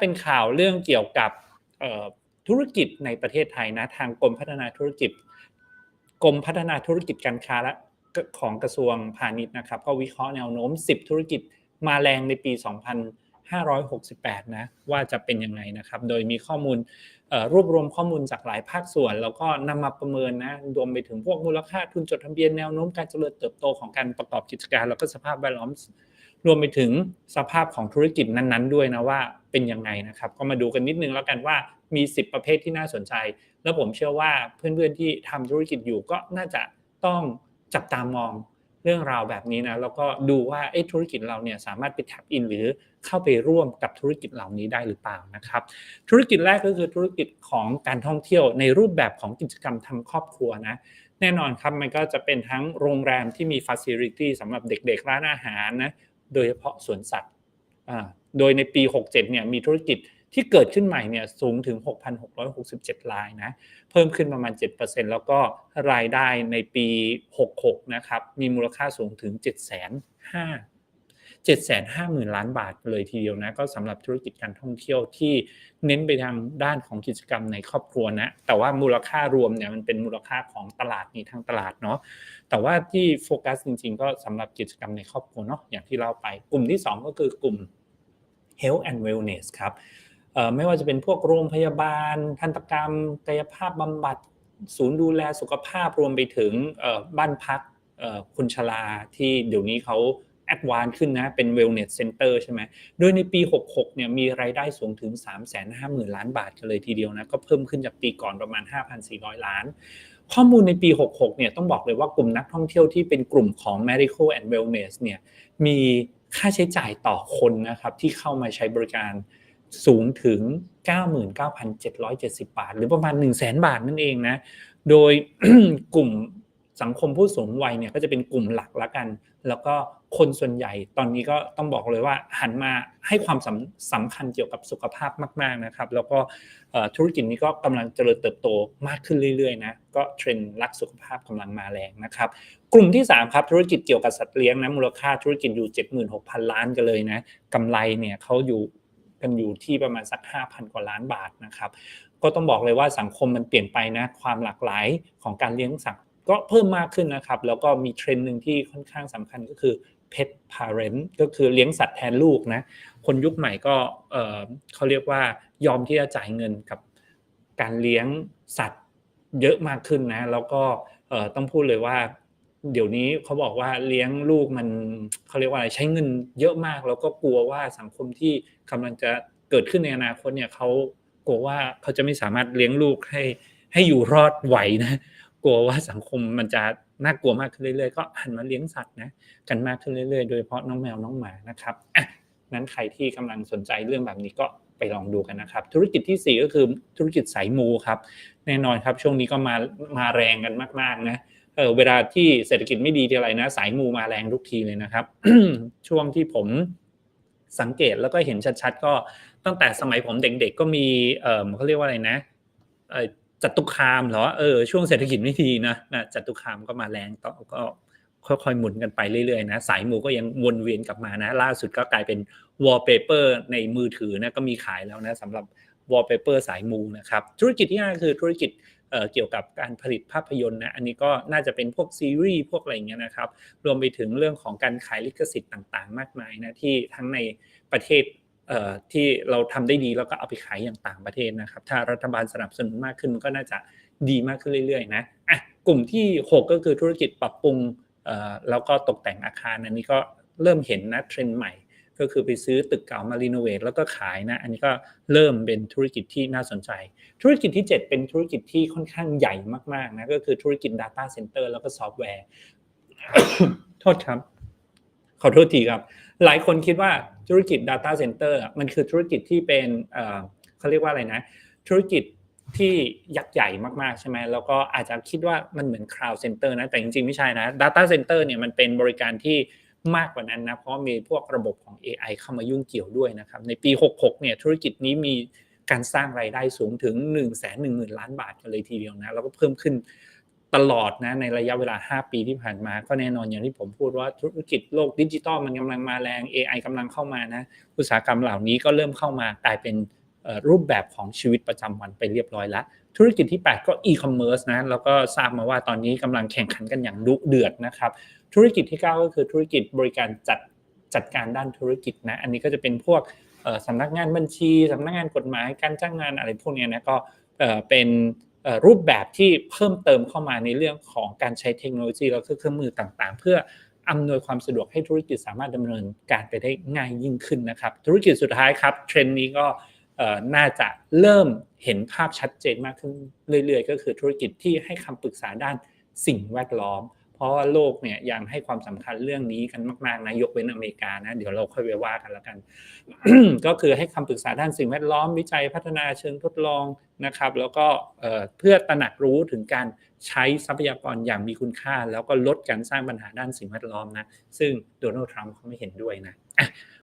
เป็นข่าวเรื่องเกี่ยวกับธุรกิจในประเทศไทยนะทางกรมพัฒนาธุรกิจกรมพัฒนาธุรกิจการค้าและของกระทรวงพาณิชย์นะครับ ก็วิเคราะห์แนวโน้ม 10 ธุรกิจมาแรงในปี 2568 นะ ว่าจะเป็นยังไงนะครับ โดยมีข้อมูลรวบรวมข้อมูลจากหลายภาคส่วน แล้วก็นำมาประเมินนะรวมไปถึงพวกมูลค่าทุนจดทะเบียนแนวโน้มการเจริญเติบโตของการประกอบกิจการ แล้วก็สภาพแวดล้อม รวมไปถึงสภาพของธุรกิจนั้นๆ ด้วยนะว่าเป็นยังไงนะครับ ก็มาดูกันนิดนึงแล้วกันว่ามี 10 ประเภทที่น่าสนใจ แล้วผมเชื่อว่าเพื่อนๆที่ทำธุรกิจอยู่ก็น่าจะต้องจับตามองเรื่องราวแบบนี้นะแล้วก็ดูว่าไอ้ธุรกิจเราเนี่ยสามารถไปแท็บอินหรือเข้าไปร่วมกับธุรกิจเหล่านี้ได้หรือเปล่านะครับ ธุรกิจแรกก็คือธุรกิจของการท่องเที่ยวในรูปแบบของกิจกรรมทางครอบครัวนะแน่นอนครับมันก็จะเป็นทั้งโรงแรมที่มีฟ a ซิลิตี้สำหรับเด็กๆร้านอาหารนะ โดยเฉพาะสวนสัตว์โดยในปี 67 เนี่ยมีธุรกิจที่เกิดขึ้นใหม่เนี่ยสูงถึง 6,667 รายนะ เพิ่มขึ้นประมาณ 7%แล้วก็รายได้ในปี 66 นะครับ มีมูลค่าสูงถึง 7 5 0 750,000 ล้านบาทเลยทีเดียวนะก็สำหรับธุรกิจการท่องเที่ยวที่เน้นไปทางด้านของกิจกรรมในครอบครัวนะแต่ว่ามูลค่ารวมเนี่ยมันเป็นมูลค่าของตลาดนี้ทั้งตลาดเนาะแต่ว่าที่โฟกัสจริง ๆ ก็สำหรับกิจกรรมในครอบครัวเนาะอย่างที่เล่าไป กลุ่มที่ 2 ก็คือกลุ่ม health and wellness ครับไม่ว่าจะเป็นพวกโรงพยาบาล ทันตกรรมกายภาพบำบัดศูนย์ดูแลสุขภาพรวมไปถึงบ้านพักคุณชลาที่เดี๋ยวนี้เขา แอดวานขึ้นนะ เป็น wellness center ใช่ไหม โดยในปี 66 เนี่ย มีรายได้สูงถึง 350,000 ล้านบาทกันเลยทีเดียวนะ ก็เพิ่มขึ้นจากปีก่อนประมาณ 5,400 ล้าน ข้อมูลในปี 66 เนี่ย ต้องบอกเลยว่ากลุ่มนักท่องเที่ยวที่เป็นกลุ่มของ medical and wellness เนี่ย มีค่าใช้จ่ายต่อคนนะครับ ที่เข้ามาใช้บริการสูงถึง 99,770 บาท หรือประมาณ 1 0 0 0 0แบาทนั่นเองนะ โดยกลุ่มสังคมผู้สูงวัยเนี่ยก็จะเป็นกลุ่มหลักละกัน แล้วก็ คนส่วนใหญ่ตอนนี้ก็ต้องบอกเลยว่าหันมาให้ความสำสำคัญเกี่ยวกับสุขภาพมาก ๆนะครับ แล้วก็ธุรกิจนี้ก็กำลังเจริญเติบโตมากขึ้นเรื่อยๆนะก็เทรนด์รักสุขภาพกำลังมาแรงนะครับ กลุ่มที่ 3 ครับธุรกิจเกี่ยวกับสัตว์เลี้ยงนะมูลค่าธุรกิจอยู่ 76,000 ล้านกันเลยนะกำไรเนี่ยเขาอยู่กันอยู่ที่ประมาณสัก 5,000 กว่าล้านบาทนะครับ ก็ต้องบอกเลยว่าสังคมมันเปลี่ยนไปนะความหลากหลายของการเลี้ยงสัตว์ก็เพิ่มมากขึ้นนะครับ แล้วก็มีเทรนด์หนึ่งที่ค่อนข้างสำคัญก็คือ pet parent ก็คือเลี้ยงสัตว์แทนลูกนะ คนยุคใหม่ก็เขาเรียกว่ายอมที่จะจ่ายเงินกับการเลี้ยงสัตว์เยอะมากขึ้นนะ แล้วก็ต้องพูดเลยว่า เดี๋ยวนี้เขาบอกว่าเลี้ยงลูกมันเขาเรียกว่าอะไรใช้เงินเยอะมาก แล้วก็กลัวว่าสังคมที่กำลังจะเกิดขึ้นในอนาคตเนี่ยเขากลัวว่าเขาจะไม่สามารถเลี้ยงลูกให้ให้อยู่รอดไหวนะ กลัวว่าสังคมมันจะ น่ากลัวมากขึ้นเรื่อยๆก็หันมาเลี้ยงสัตว์นะกันมากขึ้นเรื่อยๆ โดยเฉพาะน้องแมวน้องหมานะครับอะนั้นใครที่กำลังสนใจเรื่องแบบนี้ก็ไปลองดูกันนะครับ ธุรกิจที่ 4 ก็คือธุรกิจสายมูครับแน่นอนครับช่วงนี้ก็มามาแรงกันมากๆนะเออเวลาที่เศรษฐกิจไม่ดีทีไรนะ สายมูมาแรงทุกทีเลยนะครับ ช่วงที่ผมสังเกตแล้วก็เห็นชัดๆ ก็ตั้งแต่สมัยผมเด็กๆ ก็มีเออเขาเรียกว่าอะไรนะเออ จัตุคามเหรอเออช่วงเศรษฐกิจไม่ดีนะนะจัตุคามก็มาแรงต่อก็ค่อยๆหมุนกันไปเรื่อยๆนะสายมูก็ยังวนเวียนกลับมานะ ล่าสุดก็กลายเป็นวอลเปเปอร์ในมือถือนะก็มีขายแล้วนะสำหรับวอลเปเปอร์สายมูนะครับธุรกิจที่ห้าคือธุรกิจเกี่ยวกับการผลิตภาพยนตร์นะอันนี้ก็น่าจะเป็นพวกซีรีส์พวกอะไรเงี้ยนะครับรวมไปถึงเรื่องของการขายลิขสิทธิ์ต่างๆ มากมายนะที่ทั้งในประเทศ ที่เราทำได้ดีแล้วก็เอาไปขายอย่างต่างประเทศนะครับ ถ้ารัฐบาลสนับสนุนมากขึ้นก็น่าจะดีมากขึ้นเรื่อยๆนะอะกลุ่มที่ 6 ก็คือธุรกิจปรับปรุงแล้วก็ตกแต่งอาคารอันนี้ก็เริ่มเห็นนะเทรนด์ใหม่ ก็คือไปซื้อตึกเก่ามารีโนเวทแล้วก็ขายนะ อันนี้ก็เริ่มเป็นธุรกิจที่น่าสนใจ ธุรกิจที่ 7 เป็นธุรกิจที่ค่อนข้างใหญ่มากๆนะก็คือธุรกิจ Data Center แล้วก็ซอฟต์แวร์โทษครับ ขอโทษทีครับ หลายคนคิดว่า ธุรกิจ Data Center มันคือธุรกิจที่เป็นเขาเรียกว่าอะไรนะ ธุรกิจที่ยักษ์ใหญ่มากๆใช่ไหมแล้วก็อาจจะคิดว่ามันเหมือน Cloud Center นะแต่จริงๆไม่ใช่นะ Data Center เนี่ยมันเป็นบริการที่มากกว่านั้นนะเพราะมีพวกระบบของ AI เข้ามายุ่งเกี่ยวด้วยนะครับในปี 66 เนี่ยธุรกิจนี้มีการสร้างรายได้สูงถึง 1 1 0 0 0 0ล้านบาทกันเลยทีเดียวนะแล้วก็เพิ่มขึ้น ตลอดนะในระยะเวลา 5 ปีที่ผ่านมา ก็แน่นอนอย่างที่ผมพูดว่าธุรกิจโลกดิจิตอลมันกำลังมาแรง AI กำลังเข้ามานะอุตสาหกรรมเหล่านี้ก็เริ่มเข้ามากลายเป็นรูปแบบของชีวิตประจำวันไปเรียบร้อยแล้ว ธุรกิจที่ 8 ก็อีคอมเมิร์ซนะแล้วก็ทราบมาว่าตอนนี้กำลังแข่งขันกันอย่างดุเดือดนะครับธุรกิจที่ 9 ก็คือธุรกิจบริการจัดจัดการด้านธุรกิจนะอันนี้ก็จะเป็นพวกสำนักงานบัญชีสำนักงานกฎหมายการจ้างงานอะไรพวกนี้นะก็เป็น รูปแบบที่เพิ่มเติมเข้ามาในเรื่องของการใช้เทคโนโลยีแล้วก็เครื่องมือต่างๆ เพื่ออำนวยความสะดวกให้ธุรกิจสามารถดำเนินการไปได้ง่ายยิ่งขึ้นนะครับ ธุรกิจสุดท้ายครับเทรนด์นี้ก็น่าจะเริ่มเห็นภาพชัดเจนมากขึ้นเรื่อยๆ ก็คือธุรกิจที่ให้คำปรึกษาด้านสิ่งแวดล้อม เพราะว่าโลกเนี่ยยังให้ความสำคัญเรื่องนี้กันมากๆนะยกเว้นอเมริกานะ เดี๋ยวเราค่อยไปว่ากันแล้วกัน ก็คือให้คำปรึกษาด้านสิ่งแวดล้อมวิจัยพัฒนาเชิงทดลองนะครับ แล้วก็เพื่อตระหนักรู้ถึงการใช้ทรัพยากรอย่างมีคุณค่า แล้วก็ลดการสร้างปัญหาด้านสิ่งแวดล้อมนะ ซึ่งโดนัลด์ทรัมป์เขาไม่เห็นด้วยนะ